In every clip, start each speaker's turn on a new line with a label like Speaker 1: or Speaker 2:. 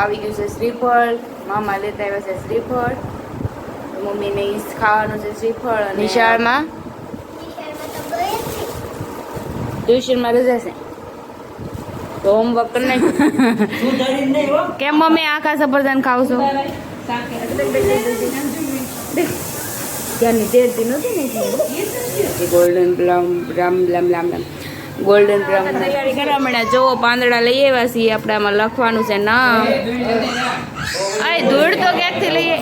Speaker 1: આવી ગયું છે શ્રીફળ મામા લેતા આવ્યા છે શ્રીફળ. મમ્મીને ખાવાનું છે શ્રીફળ અને નિશાળમાં ટ્યુશનમાં તો જશે. તો હોમવર્ક કરી નાખ્યું કેમ મમ્મી આખા સફરજન ખાવ છો? ત્યાંની તેરતી નથી ને? ગોલ્ડન બ્રાઉન રામ લામ લામ લામ ગોલ્ડન બ્રાઉન તૈયારી કરવા મળ્યા જો પાંદડા લઈ આવ્યા છીએ. આપણે આમાં લખવાનું છે નામ. આય, ધૂળ તો ક્યાંકથી લઈએ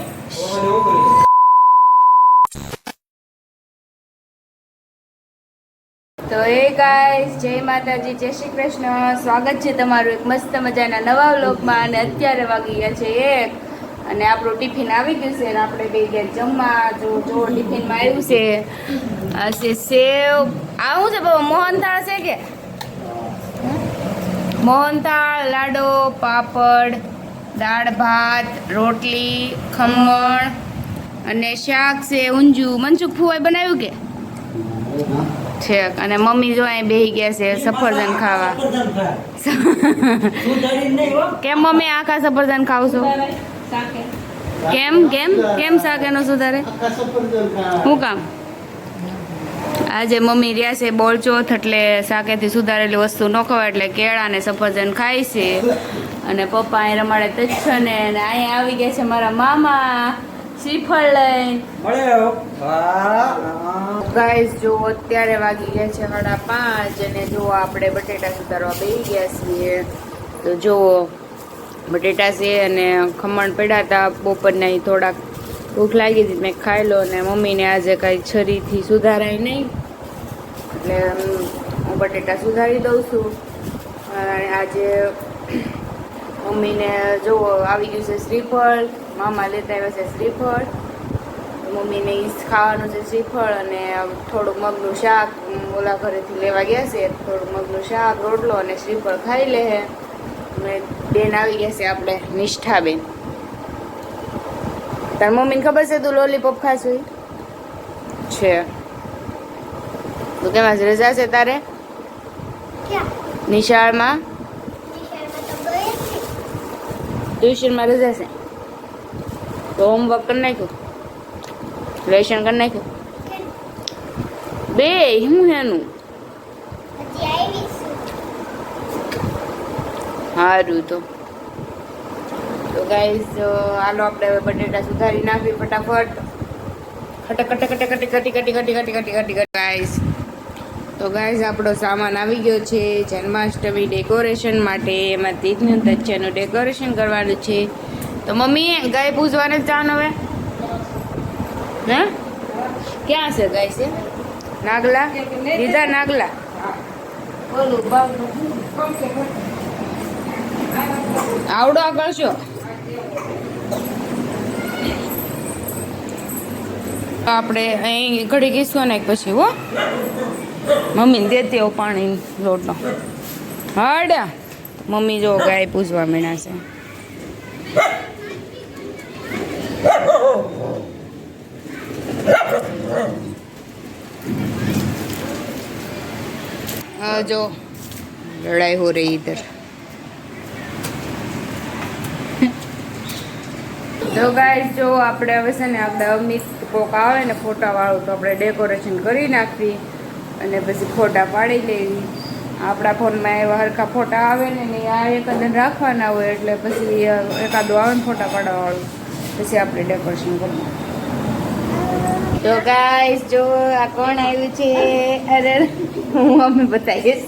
Speaker 1: તો એ ગાઈસ જય માતાજી, જય શ્રી કૃષ્ણ. સ્વાગત છે તમારું એક મસ્ત મજાના નવા વ્લોગમાં અને અત્યારે વાગી ગયા છે એક અને આપણું ટિફિન આવી ગયું છે અને આપણે બે ગયા જમવા જો જો ટિફિનમાં આવ્યું છે. આ છે સેવ. આવું છે બાબા મોહનથાળ છે કે? મોહનથાળ લાડો પાપડ દાળ ભાત રોટલી ખમણ અને શાક છે ઊંજું મનસુખ ફુવાઈ બનાવ્યું કે? છે અને મમ્મી જો અહીં બેહી ગયા છે સફરજન ખાવા. કેમ મમ્મી આખા સફરજન ખાવ છો? કેમ? કેમ? કેમ શાક એનો સુધારે? શું કામ? આજે મમ્મી રહ્યા છે બોલચોથ એટલે શાકેથી સુધારેલી વસ્તુ ન ખવાય એટલે કેળા ને સફરજન ખાય છે. અને પપ્પા અહીં રમાડે તચ્છ ને અહીંયા આવી ગયા છે મારા મામા. શ્રીફળ લઈને. ગાઈસ જો અત્યારે વાગી ગયા છે સાડા પાંચ અને જો આપણે બટેટા સુધારવા બેસી ગયા છીએ તો જો બટેટા છે અને ખમણ પડ્યા હતા બપોરના એ થોડાક. ભૂખ લાગી હતી મેં ખાઈ લો અને મમ્મીને આજે કાંઈ છરીથી સુધારાય નહીં. એટલે હું બટેટા સુધારી દઉં છું. અને આજે મમ્મીને જો આવી ગયું છે શ્રીફળ. મામા લેતા આવ્યા છે શ્રીફળ. મમ્મીને ઈ ખાવાનું છે શ્રીફળ અને થોડુંક મગનું શાક. ઓલા ઘરેથી લેવા ગયા છે થોડુંક મગનું શાક, રોટલો અને શ્રીફળ ખાઈ લે બેન આવી ગયા છે આપણે નિષ્ઠાબેન. તાર મમ્મીને ખબર છે તું લોલીપોપ ખાશું ઈ? છે. તું કેમ રજા છે તારે? નિશાળમાં? ટ્યુશનમાં રજા છે. તો હોમવર્ક કરી નાખ્યું? લેશન કરી નાખ્યું? બે હું એનું સારું તો. તો ગાઈસ આલો આપણે હવે બટેટા સુધારી નાખી ફટાફટ. ખટક ખટક ખટક, ખટી ખટી ખટી ખટી ખટી ખટી ખટી ગાઈસ તો ગાઈઝ આપણો સામાન આવી ગયો છે જન્માષ્ટમી ડેકોરેશન માટે. એમાં તીક્ષ્ણ તચ્છનું ડેકોરેશન કરવાનું છે. તો મમ્મી, ગાય પૂજવાને જવાનું હવે? હે? ક્યાં છે ગાય છે નાગલા? દીધા નાગલા? બોલું આવડો આગળ છો આપણે અહીં ઘડી ઘીસવા નાખ પછી હો મમ્મીને દેતી આવું પાણી લોટનો હાડ્યા મમ્મી જો ગાય પૂજવા મીણા છે हाँ जो लड़ाई हो रही इधर તો ગાઈસ જો આપણે હવે છે ને આપણે અમિત કોક આવે ને ફોટાવાળું, તો આપણે ડેકોરેશન કરી નાખવી અને પછી ફોટા પાડી લેવી. આપણા ફોનમાં એવા હરખા ફોટા આવે ને આ એકદમ રાખવાના હોય એટલે પછી એકાદું આવે ને ફોટા પાડવા વાળું પછી આપણે ડેકોરેશન કરવું તો ગાઈસ જો આ કોણ આવ્યું છે? અરે, હું અમે બતાવીશ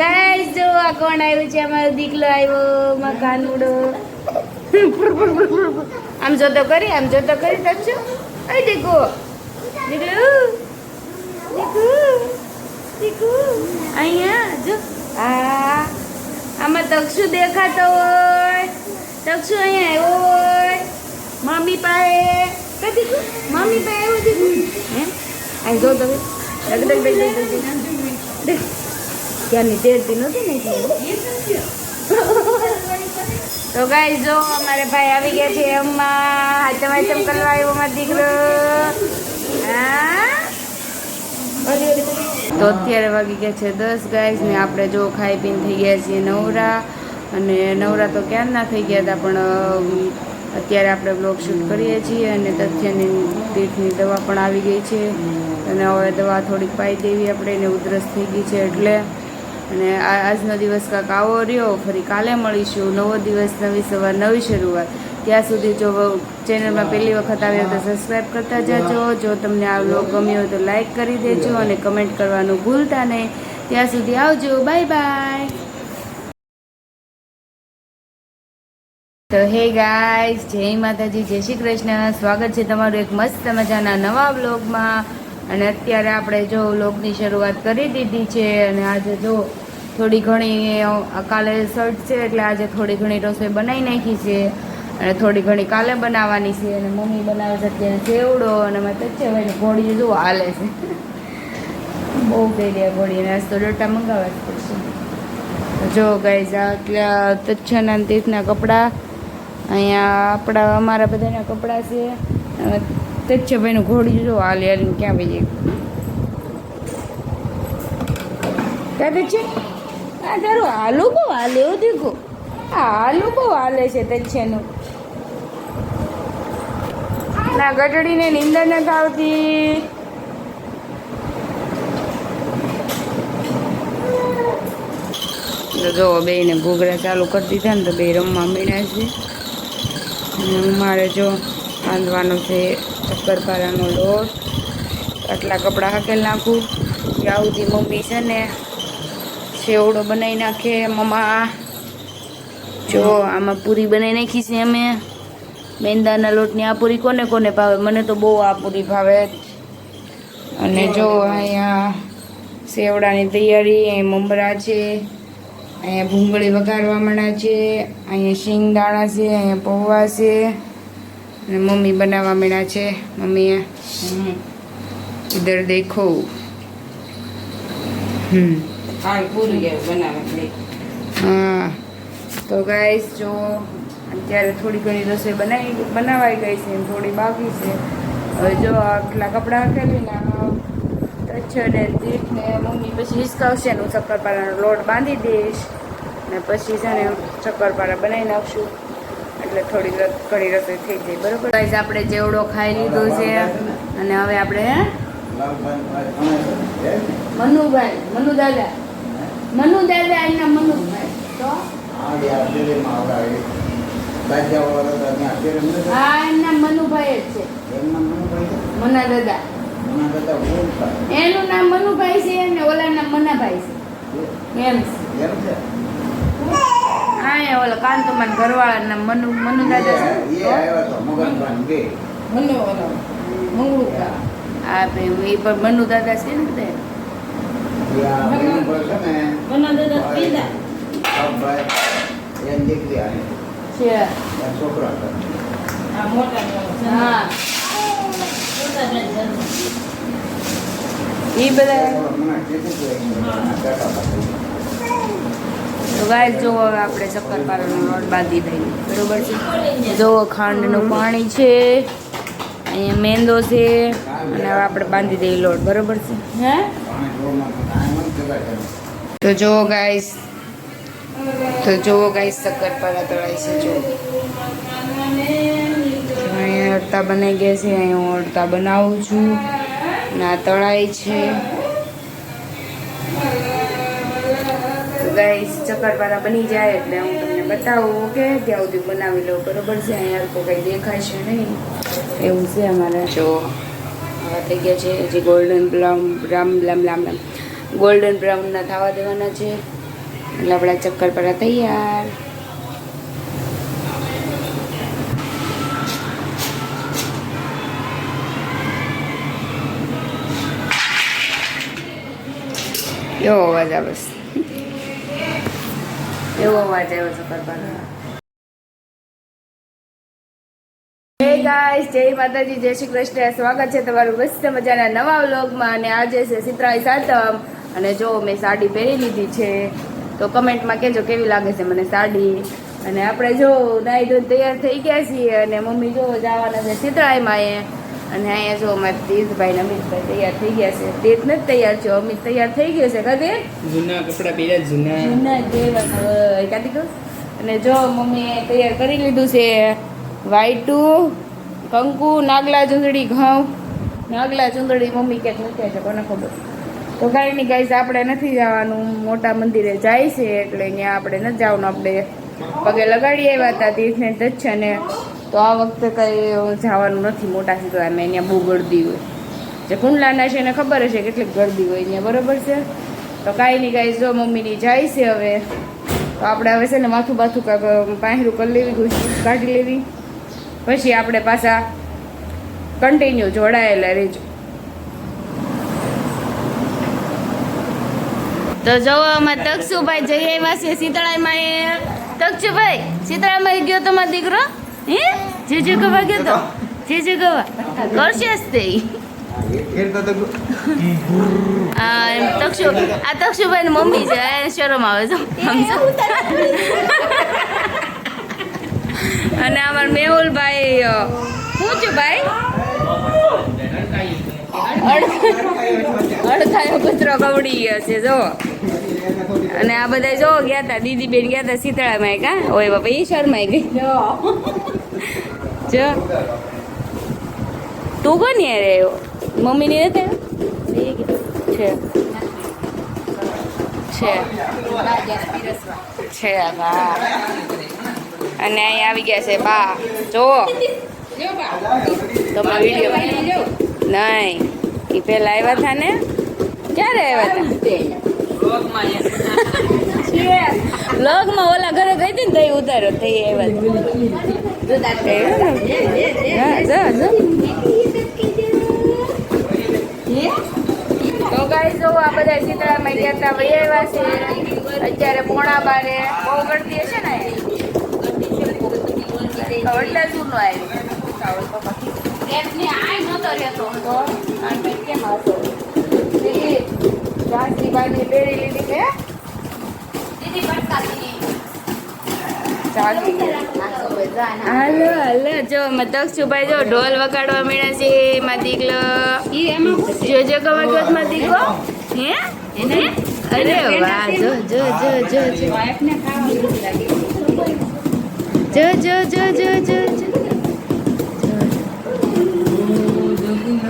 Speaker 1: ગાઈસ જો આ કોણ આવ્યું છે? અમારો દીકલો આવ્યો, મકાન કાનુડો આમ જોતો કરી, આમ જોતો કરી તકશો અય દીકુ. દીકુ. દીકુ. દીકુ. અહીંયા, જો. આ આમાં તક્ષુ દેખાતો હોય. તક્ષુ અહીંયા આવ્યો હોય. મમ્મી પાસે. કઈ દીકુ મમ્મી પાસે આવ્યો દીકુ. હે? અહીં જો તો ડગ ડગ ડગ ડગ ડગ તેરતી નહોતી ને. તો ગાઈ જો અમારે ભાઈ આવી ગયા છે અમ્મા. હાચમ હાચમ કરવા આવ્યો મારો દીકરો. તો અત્યારે વાગી ગયા છે દસ ગાઈસ ને આપણે જો ખાઈ પીને થઈ ગયા છીએ નવરા. અને નવરા તો ક્યારના થઈ ગયા હતા, પણ અત્યારે આપણે બ્લોગ શૂટ કરીએ છીએ અને તથ્યની પેટની દવા પણ આવી ગઈ છે. અને હવે દવા થોડીક પાઈ દેવી આપણે એને ઉધરસ થઈ ગઈ છે એટલે અને આ આજનો દિવસ કાંક આવો રહ્યો ફરી કાલે મળીશું નવો દિવસ નવી સવાર નવી શરૂઆત. ત્યાં સુધી જો ચેનલમાં પહેલી વખત આવ્યો તો સબસ્ક્રાઈબ કરતા જજો. જો તમને આ વ્લોગ ગમ્યો હોય તો લાઇક કરી દેજો અને કમેન્ટ કરવાનું ભૂલતા નહીં. ત્યાં સુધી આવજો. Bye bye. તો હે ગાય જય માતાજી જય શ્રી કૃષ્ણ. સ્વાગત છે તમારું એક મસ્ત મજાના નવા વ્લોગમાં. અને અત્યારે આપણે જો વ્લોગની શરૂઆત કરી દીધી છે અને આજે જો થોડી ઘણી કાલે શર્ટ છે એટલે આજે થોડી ઘણી રસોઈ બનાવી નાખી છે અને થોડી ઘણી કાલે બનાવવાની છે અને મમ્મી બનાવે છે અત્યારે સેવડો અને મારે ભાઈ ઘોડી જો હાલે છે. બહુ કહી દે ઘોડી આજ તો ડોટા મંગાવવા જ પડશે. જો ગાઈઝ આ તચ્છના તીર્થના કપડાં, અહીંયા આપણા, અમારા બધાના કપડાં છે. તચ્છભાઈનું ઘોડી જો હાલે હાલીને ક્યાં ભાઈ ક્યાં છે? આ તારું હાલું બહુ હાલે એવું દીકું આ હાલું બહુ હાલે છે તચ્છનું ના ગટડીને નિંદર નથી આવતી. તો જો બેને ઘૂઘરા ચાલુ કરી દીધા ને તો બે રમવા મીણ્યા છે. મારે જો બાંધવાનો છે શક્કરપારાનો લોટ, આટલા કપડાં હાકેલ નાખું. ત્યાં સુધી મમ્મી છે ને સેવડો બનાવી નાખે મમ્મા. જો, આમાં પૂરી બનાવી નાખી છે અમે. મેંદાના લોટની આ પૂરી કોને કોને ભાવે? મને તો બહુ આ પૂરી ભાવે. અને જો, અહીંયા સેવડાની તૈયારી અહીં મમરા છે, અહીંયા ભૂંગળી વઘારવા માંડ્યા છે, અહીંયા શિંગદાણા છે, અહીંયા પૌવા છે. અને મમ્મી બનાવવા મળ્યા છે. મમ્મી ઇધર દેખો. હમ. હા. તો ગાઈસ જો અત્યારે થોડી ઘણી રસોઈ બનાવી બનાવાઈ ગઈ છે થોડી બાકી છે. હવે જો આટલા કપડાં હકેલીને તચ્છ ને દીઠ ને મમ્મી પછી હિસકાવશે ને હું શક્કરપારાનો લોટ બાંધી દઈશ. ને પછી છે ને શક્કરપારા બનાવી નાખશું. એટલે થોડી કઢી રસોઈ થઈ જાય, બરોબર? ગાઈઝ આપણે જેવડો ખાઈ લીધો છે, અને હવે આપણે મનુભાઈ મનુ દાદા મનુ દાદા એના મનુભાઈ હા, એમના મનુભાઈ જ છે. મના દાદા એનું નામ મનુભાઈ છે અને ઓલા નામ મનાભાઈ છે. એમ છે. હા એ ઓલા કાંતમાન ઘરવાળા મનુ મનુ દાદા છે
Speaker 2: મનો ઓલો મંગળું કા.
Speaker 1: હા ભાઈ એ પણ મનુ દાદા છે ને
Speaker 2: જન્મ.
Speaker 1: એ બધા તો ગાય જો આપણે શક્કરપારાનો લોટ બાંધી દઈએ. બરોબર છે? જો ખાંડનું પાણી છે. અહીંયા મેંદો છે. અને હવે આપણે બાંધી દઈએ લોટ. બરોબર છે? હે? તો જો ગાઈસ. તો જો ગાઈસ શક્કરપારા તળાય છે. જો અહીંયા અડતા બનાવી ગયા છે. અહીંયા હું અડતા બનાવું છું. આ તળાય છે. ગાઈસ ચક્કરપારા બની જાય એટલે હું તમને બતાવું, ઓકે? ત્યાં સુધી બનાવી લઉં બરોબર? છે અહીંયા તો કંઈ દેખાશે નહીં. એવું છે અમારે. જો, આવા થઈ ગયા છે, જે ગોલ્ડન બ્રાઉન રામ લામ લામ લામ ગોલ્ડન બ્રાઉનના થવા દેવાના છે. એટલે આપણા ચક્કરપારા તૈયાર. એવો અવાજ છે. એવો અવાજ આવ્યો છે હે ગાઈસ જય માતાજી, જય શ્રી કૃષ્ણ. સ્વાગત છે તમારું મસ્ત મજાના નવા વ્લોગમાં અને આજે છે સિત્રાઈ સાતમ. અને જો મેં સાડી પહેરી લીધી છે, તો કમેન્ટમાં કહેજો કેવી લાગે છે મને સાડી. અને આપણે જો નાઈ ધોઈ તૈયાર થઈ ગયા છીએ અને મમ્મી જો જવાના છે સિત્રાઈમાં એ. અને અહીંયા જો અમારા તીર્થભાઈ અમિતભાઈ તૈયાર થઈ ગયા છે. તીર્થ નથી તૈયાર છે અમિત તૈયાર થઈ ગયો છે કદે
Speaker 3: જૂના કપડા પહેર્યા જૂના.
Speaker 1: જૂના જેવા કાઢી અને જો મમ્મીએ તૈયાર કરી લીધું છે વાઈટું કંકુ નાગલા ચૂંદડી ઘઉં. નાગલા ચૂંદડી મમ્મી ક્યાંક મૂક્યા છે કોને ખબર? તો કાંઈ નહીં ગાઈસ આપણે નથી જવાનું. મોટા મંદિરે જાય છે એટલે ત્યાં આપણે નથી જવાનું. આપણે પગે લગાડી આવ્યા હતા તીર્થને દચ્છને. તો આ વખતે કંઈ જવાનું નથી મોટા સીધવામાં અહીંયા બહુ ગળદી હોય. જે કુંડલાના છે એને ખબર હશે કેટલી ગળદી હોય અહીંયા, બરોબર છે? તો કાંઈ નહીં કાંઈ જો મમ્મીની જાય છે હવે. તો આપણે હવે છે ને માથું બાથું કાંક પાંહેરું કરી લેવી ગુસ્સી કાઢી લેવી. પછી આપણે પાછા કન્ટિન્યુ જોડાયેલા રહેજો. તો જો અમે તક્ષુભાઈ જઈ આવ્યા છીએ શીતળામાં એ તક્ષુભાઈ શીતળામાં ગયો તમારો દીકરો? હે જે જે ગવા ગયો તો જેજે ગવા કરશે જ તે આ તક્ષુભાઈ મમ્મી છે આ શરમ આવે છે અને અમાર મેહુલભાઈ શું છે ભાઈ અડધાયો કૂતરો કવડી ગયો છે જો અને આ બધા જો ગયા હતા દીદી બેન ગયા હતા શીતળામાં કા ઓય બાપા એ શર્માઈ ગઈ જો તું કોણ યાર આવ્યો? મમ્મીની નથી? છે. છે. છે બા. અને અહીં આવી ગયા છે બા. જો તમે વીડિયો નહીં. એ પહેલાં આવ્યા હતા ને? ક્યારે આવ્યા હતા લગમાં ઓલા ઘરે ગઈ હતી ને તઈ ઉતાર્યો થઈ આવ્યા હતા. તો ગાઈસ જો આ બધા શીતળામાં ગયા હતા વહી આવ્યા છે. અત્યારે પોણા બારે, બહુ ગળતી હશે ને એટલે શું નો આવી બેડી લીધી છે? ચાલી હાલો હાલો. જો દક્ષુભાઈ જો ઢોલ વગાડવા મળ્યા છે માં દીકલો. જો જો ગવા માં દીકલો હે? અરે વાહ જો જો જો જો જો. જો જો જો જો જો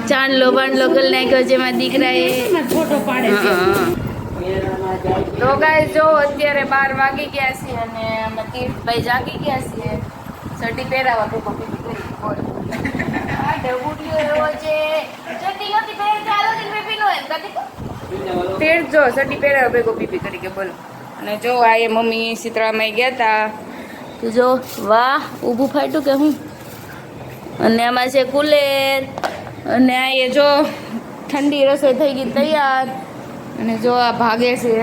Speaker 1: ચાંદલો બાંડલો કરી નાખ્યો છે માં દીકરાએ.
Speaker 2: ફોટો પાડે.
Speaker 1: તો ગાઈસ જો અત્યારે બાર વાગી ગયા છે અને અમે તીર્થભાઈ જાગી ગયા છીએ. સટી પહેરાવા ભેગો પપ્પી કરી બોલ તીર્થ જો સડી પહેરાવા ભેગો પીપી કરી કે બોલો. અને જો આ એ મમ્મી શીતળામાં ગયા હતા તો જો વાહ ઊભું ફાટ્યું કે હું? અને આમાં છે કુલેર. અને આ એ જો ઠંડી રસોઈ થઈ ગઈ તૈયાર. અને જો આ ભાગે છે,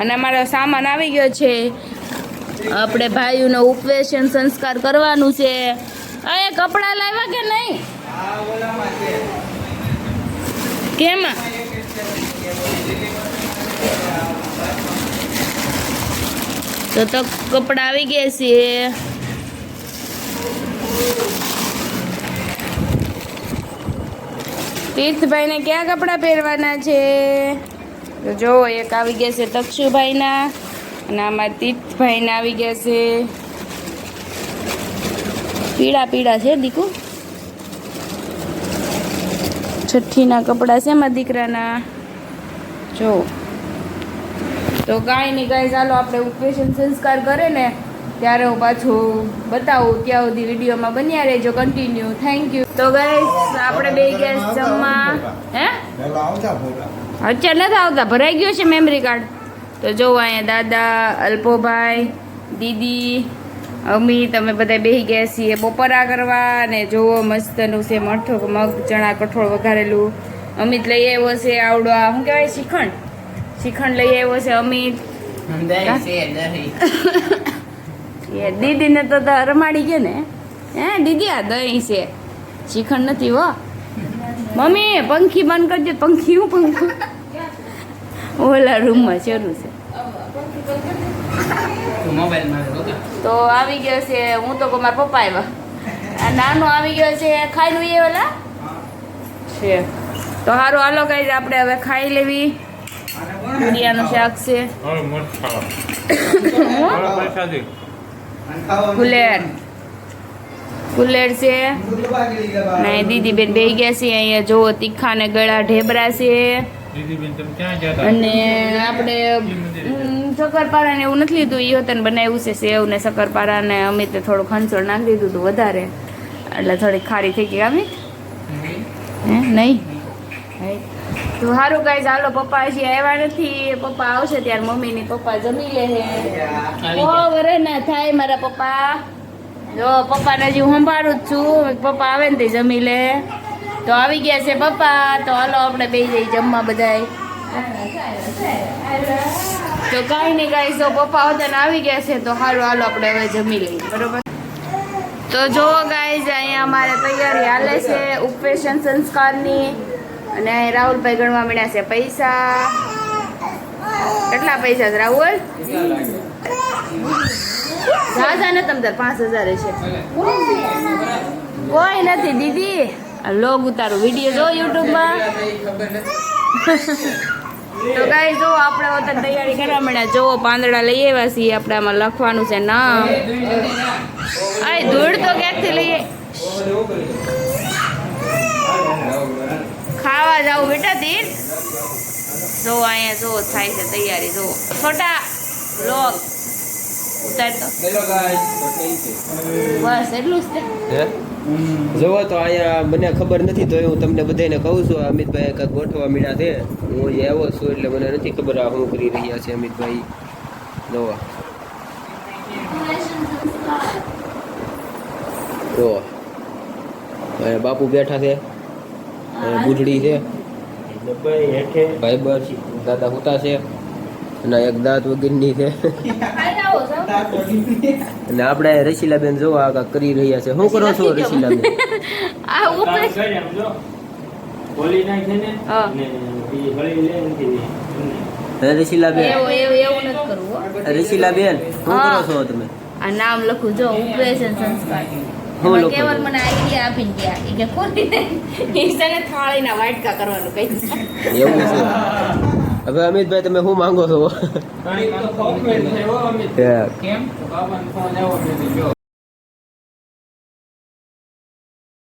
Speaker 1: અને અમારો સામાન આવી ગયો છે. આપણે ભાઈઓનો ઉપવેશન સંસ્કાર કરવાનું છે. અહીંયા કપડાં લાવ્યા કે નહીં? કેમાં? તો તો કપડાં આવી ગયા છે. તીર્થભાઈને કયા કપડાં પહેરવાના છે? જો એક આવી ગયા છે તક્ષુભાઈના અને આમાં તીર્થભાઈના આવી ગયા છે. પીળા પીળા છે દીકુ? છઠ્ઠીના કપડાં છે એમાં દીકરાના? જો તો કાંઈ નહીં, કાંઈ ચાલો, આપણે ઉપવેશન સંસ્કાર કરે ને, ત્યારે હું પાછું બતાવું ત્યાં સુધી વિડીયોમાં બન્યા રહેજો કન્ટિન્યુ થેન્ક યુ તો ગાઈસ આપણે બે ગેસ જમવા. હે? અત્યારે નથી આવતા ભરાઈ ગયો છે મેમરી કાર્ડ તો જો અહીંયા દાદા અલ્પોભાઈ દીદી અમી તમે બધા બેસી ગયા છીએ બપોરા કરવા અને જોવો મસ્તનું છે મઠો મગ ચણા કઠોળ વઘારેલું. અમિત લઈ આવ્યો છે આવડો આ શું કહેવાય શ્રીખંડ? શ્રીખંડ લઈ આવ્યો છે અમિત. એ દીદીને તો તો રમાડી ગયો ને. હે દીદી આ દહીં છે. શ્રીખંડ નથી હો. મમ્મી પંખી બંધ કરજો પંખી હું પંખી ઓલા રૂમમાં જરૂર છે. તો આવી ગયો છે હું તો મારા પપ્પા આવ્યા. આ નાનો આવી ગયો છે ખાઈ લઈએ ઓલા? છે. તો સારું હાલો કઈ આપણે હવે ખાઈ લેવી. ભૂડિયાનું શાક છે. કુલેર. કુલેર છે. ને દીદી બેન બે ગયા છે અહીંયા જો તીખા ને ગળા ઢેબરા છે. અને આપણે શક્કરપારા ને એવું નથી લીધું. એ હતા બનાવ્યું છે સેવ ને શક્કરપારા ને અમિતે થોડું ખંચોળ નાખી દીધું હતું વધારે. એટલે થોડી ખારી થઈ ગઈ અમિત હે નહીં? હે. તો સારું કાંઈ ચાલો પપ્પા હજી આવ્યા નથી. પપ્પા આવશે ત્યારે મમ્મીની પપ્પા જમી લે છે ઓ વરે ના થાય મારા પપ્પા. જો પપ્પાને હજી હું સંભાળું જ છું. પપ્પા આવે ને તે જમી લે. તો આવી ગયા છે પપ્પા. તો હાલો આપણે બે જઈ જમવા બધાય. તો કાંઈ નહીં કાંઈ જો પપ્પા હતા આવી ગયા છે, તો હાલો હાલો આપણે હવે જમી લઈએ. બરોબર? તો જો ગાઈઝ અહીંયા અમારે તૈયારી હાલે છે ઉપવેશન સંસ્કારની. અને અહીં રાહુલભાઈ ગણવા મળ્યા છે પૈસા. કેટલા પૈસા છે રાહુલ? ઝાઝા ને તમ તાર પાંચ હજાર છે. કોઈ નથી, દીદી. લોગ ઉતારું. વીડિયો જો યુટ્યુબમાં તો ગાઈ જો આપણે વતન તૈયારી કરવા મળ્યા જો પાંદડા લઈ આવ્યા છીએ. આપણે આમાં લખવાનું છે નામ. આ ધૂળ તો ક્યાંકથી લઈએ? ખાવા જાવ બેટા તીર જો અહીંયા જો થાય છે તૈયારી. જો છોટા લોગ ઉતારતો બસ એટલું જ છે.
Speaker 3: જોવો તો અહીંયા મને ખબર નથી તો હું તમને બધાને કહું છું અમિતભાઈ કાંઈક ગોઠવા મળ્યા છે. હું અહીંયા આવ્યો છું એટલે મને નથી ખબર આ શું કરી રહ્યા છે અમિતભાઈ. જોવા જોવા અહીંયા બાપુ બેઠા છે. બુઢડી છે. ભાઈ દાદા હુતા છે. અને એક દાંત વગરની
Speaker 1: આવો છો.
Speaker 3: અને આપણે રસીલાબેન જો આ કરી રહ્યા છે. શું કરો છો રસીલાબેન?
Speaker 1: આ ઉપર.
Speaker 3: રસીલાબેન?
Speaker 1: એવું એવું એવું નથી કરવું હો.
Speaker 3: રસીલાબેન શું કરો છો તમે?
Speaker 1: આ નામ લખું જો ઉપવેશન સંસ્કાર? કેવલ મને આઈડિયા આપી ગયા. એ કે ખોલીને ઈશાને થાળીના વાટકા કરવાનું કહી
Speaker 3: એવું છે? હવે અમિતભાઈ તમે શું માંગો છો?
Speaker 4: કેમ?